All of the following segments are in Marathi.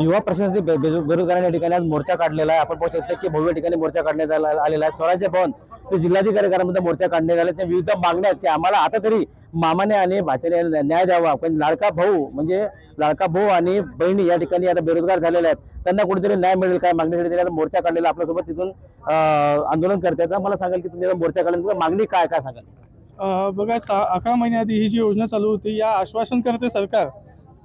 युवा प्रशासनातील बे- या बेरोजगारांच्या ठिकाणी आज मोर्चा काढलेला आहे. आपण पाहू शकतो की भव्य ठिकाणी मोर्चा काढण्यात आला- आलेला आहे. स्वराज्य भवन ते जिल्हाधिकारी कार्यालयामध्ये मोर्चा काढण्यात आले. त्या विविध मागण्या आहेत की आम्हाला आता तरी मामाने आणि भाच्याने न्याय द्यावा. पण लाडका भाऊ म्हणजे लाडका भाऊ आणि बहिणी या ठिकाणी आता बेरोजगार झालेले आहेत. त्यांना कुठेतरी न्याय मिळेल काय मागणीसाठी त्यांनी आता मोर्चा काढलेला आपल्यासोबत तिथून आंदोलन करतात मला सांगाल की तुम्ही आता मोर्चा काढल्यानंतर मागणी काय काय सांगाल? बघा सा अकरा महिन्याआधी ही जी योजना चालू होती या आश्वासन करते सरकार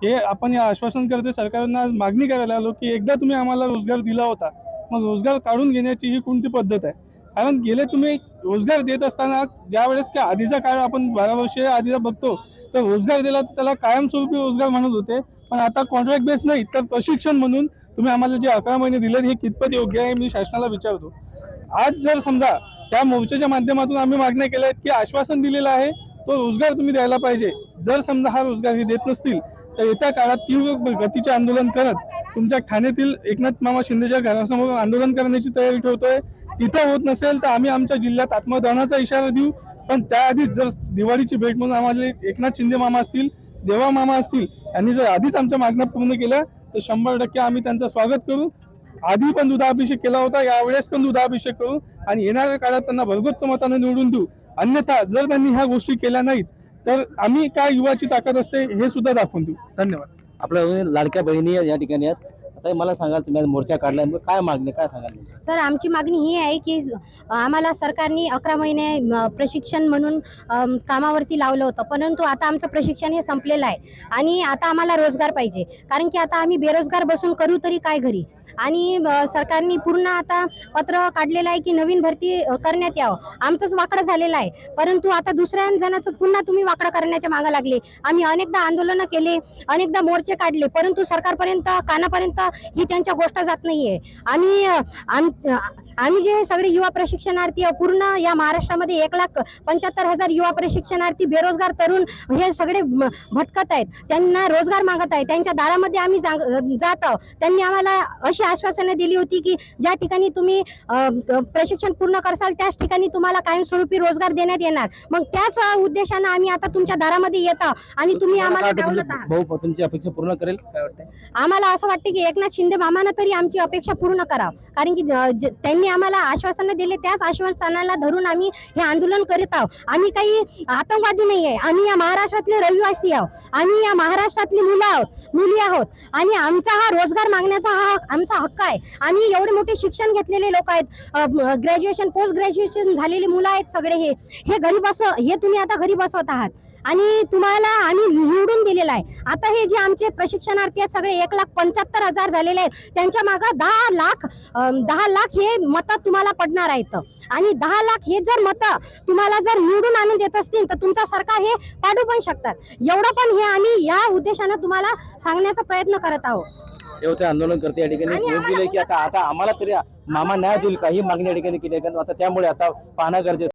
हे आपण या आश्वासन करते सरकारांना आज मागणी करायला आलो की एकदा तुम्ही आम्हाला रोजगार दिला होता मग रोजगार काढून घेण्याची ही कोणती पद्धत आहे? कारण गेले तुम्ही रोजगार देत असताना ज्या वेळेस की आधीचा काळ आपण बारा वर्ष आधीचा बघतो तर रोजगार दिला तर त्याला कायमस्वरूपी रोजगार म्हणत होते. पण आता कॉन्ट्रॅक्ट बेस नाही तर प्रशिक्षण म्हणून तुम्ही आम्हाला जे अकरा महिने दिलेत हे कितपत योग्य आहे मी शासनाला विचारतो. आज जर समजा त्या मोर्चाच्या माध्यमातून आम्ही मागण्या केल्या आहेत की आश्वासन दिलेलं आहे तो रोजगार तुम्ही द्यायला पाहिजे. जर समजा हा रोजगार हे देत नसतील तर येत्या काळात तीव्र गतीचे आंदोलन करत तुमच्या ठाण्यातील एकनाथ मामा शिंदेच्या घरासमोर आंदोलन करण्याची तयारी ठेवतोय. तिथं होत नसेल तर आम्ही आमच्या जिल्ह्यात आत्मदानाचा इशारा देऊ. पण त्याआधीच जर दिवाळीची भेट म्हणून आम्हाला एकनाथ शिंदे मामा असतील देवा मामा असतील यांनी जर आधीच आमच्या मागण्या पूर्ण केल्या तर शंभर टक्के आम्ही त्यांचं स्वागत करू. आधी पण दुधाभिषेक केला होता यावेळेस पण दुधाभिषेक करू. आणि येणाऱ्या काळात त्यांना भरगोच्च मताने निवडून देऊ. अन्यथा जर त्यांनी ह्या गोष्टी केल्या नाहीत तर आम्ही काय युवाची ताकद असते हे सुद्धा दाखवून देऊ. धन्यवाद. आपल्या लाडक्या बहिणी या ठिकाणी आहेत. आता मला सांगाल तुम्ही आज मोर्चा काढलाय. मग काय मागणी काय सांगाल सर आमची मागणी ही आहे की आम्हाला सरकारने अकरा महिने म, प्रशिक्षण म्हणून अम, कामावरती लावलं होतं. परंतु आता आमचं प्रशिक्षण हे संपलेलं आहे. आणि आता आम्हाला रोजगार पाहिजे. कारण की आता आम्ही बेरोजगार बसून करू तरी काय घरी? आणि अ, सरकारने पूर्ण आता पत्र काढलेलं आहे की नवीन भरती अ, करण्यात यावं. आमचंच वाकडं झालेलं आहे. परंतु आता दुसऱ्या जणाचं पुन्हा तुम्ही वाकडं करण्याच्या मागं लागले. आम्ही अनेकदा आंदोलनं केले अनेकदा मोर्चे काढले. परंतु सरकारपर्यंत कानापर्यंत ही त्यांच्या गोष्ट जात नाहीये. आणि आम्ही जे सगळे युवा प्रशिक्षणार्थी पूर्ण या महाराष्ट्रामध्ये एक लाख पंच्याहत्तर हजार युवा प्रशिक्षणार्थी बेरोजगार तरुण हे सगळे भटकत आहेत. त्यांना रोजगार मागत आहे त्यांच्या दारामध्ये आम्ही जात आहोत. त्यांनी आम्हाला अशी आश्वासनं दिली होती की ज्या ठिकाणी तुम्ही प्रशिक्षण पूर्ण करसाल त्याच ठिकाणी तुम्हाला कायमस्वरूपी रोजगार देण्यात येणार. मग त्याच उद्देशानं आम्ही आता तुमच्या दारामध्ये येत आहोत आणि तुम्ही आम्हाला तुमची- अपेक्षा पूर्ण करेल? आम्हाला असं वाटतं की एकनाथ शिंदे मामानं तरी आमची अपेक्षा पूर्ण करावं. कारण की ज- त्यांनी आम्हाला आश्वासनं दिले त्याच आश्वासनाला धरून आम्ही हे आंदोलन करीत आहोत. आम्ही काही आतंकवादी नाही आहे आम्ही या महाराष्ट्रातले रहिवासी आहोत. आम्ही या महाराष्ट्रातली मुलं आहोत मुली आहोत. आणि आमचा हा रोजगार मागण्याचा हा आमचा हक्क आहे. आम्ही एवढे मोठे शिक्षण घेतलेले लोक आहेत. ग्रॅज्युएशन पोस्ट ग्रॅज्युएशन झालेली मुलं आहेत सगळे हे. हे घरी बसव हे तुम्ही आता घरी बसवत आहात. आणि तुम्हाला आम्ही निवडून दिलेला आहे. आता हे जे आमचे प्रशिक्षणार्थी आहेत सगळे एक लाख पंच्याहत्तर हजार झालेले आहेत. त्यांच्या मागं दहा लाख दहा लाख हे मतं तुम्हाला पडणार आहेत आणि दहा लाख हे जर मतं तुम्हाला जर निवडून आणून देत असतील तर तुमचं सरकार हे पाडू पण शकतात. एवढं पण हे आम्ही या उद्देशानं तुम्हाला सांगण्याचा प्रयत्न करत आहोत. होते आंदोलन करते या ठिकाणी. की आता आता आम्हाला तरी मामा न्याय देईल का ही मागणी या ठिकाणी केली आहे कारण आता त्यामुळे आता पाहणं गरजेचं